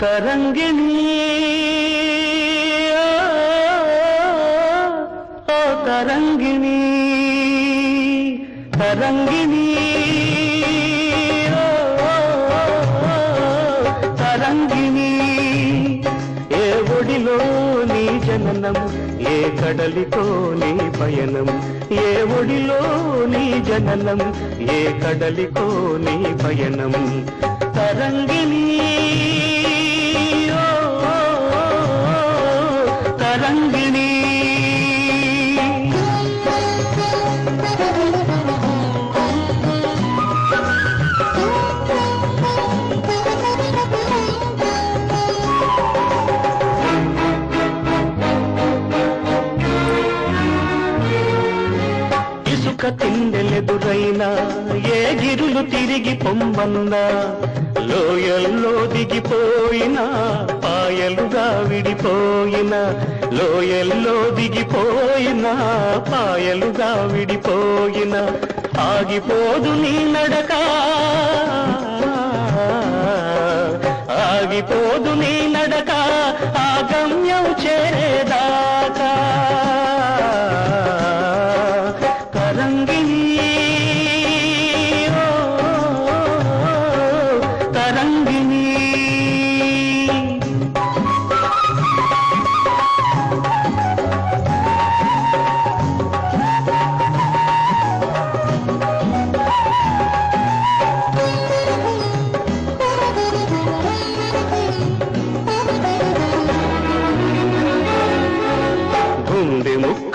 తరంగిణి. ఓ తరంగిణి. తరంగిణి. తరంగిణి. ఏ ఒడిలో నీ జననం ఏ కడలితో నీ పయనం ఏ ఒడిలో నీ జననం ఏ కడలికో నీ పయనం. తరంగిణీ ఇసుక తిండెలెదురైనా ఏ గిరులు తిరిగి పొమ్మన్నా లోయల్లో దిగిపోయినా పాయలుగా విడిపోయినా లోయల్లో దిగిపోయినా పాయలుగా విడిపోయినా ఆగిపోదు నీ నడక. ఆగిపోదు నీ నడక ఆ గమ్యం చేరేదాకా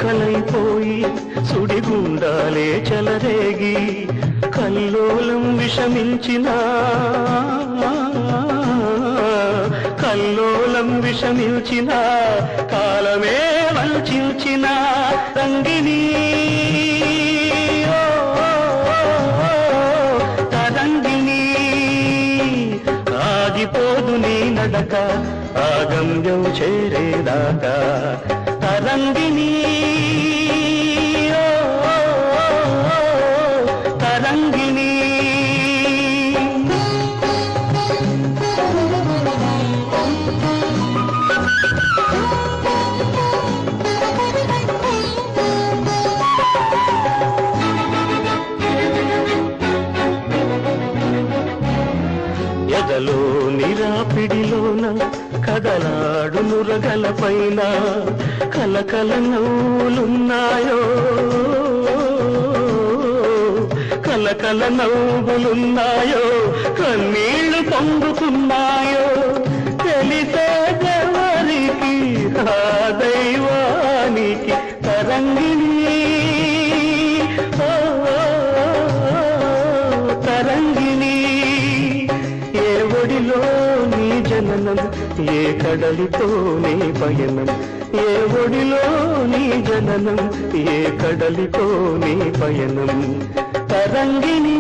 ముక్కలైపోయి సుడిగుండాలే చెలరేగి కల్లోలం విషమించిన కల్లోలం విషమించిన కాలమే వల్చించిన రంగిణి ఓ, తరంగిణి ఆగిపోదు నీ నడక ఆగమ్యం చేరేదాకా. తరంగిణి తరంగిణి ఎదలో నిరాపిడిలోన కదలాడు నురగల పైన కలకల నవ్వులున్నాయో. కలకల నవ్వులున్నాయో. కన్నీళ్ళు పొంగుతున్నాయో. తెలిసే ఎవరికి ఆ దైవ జననం ఏ కడలితోనే పయనం. ఏ ఒడిలో నీ జననం. ఏ కడలితోనే పయనం. తరంగిణి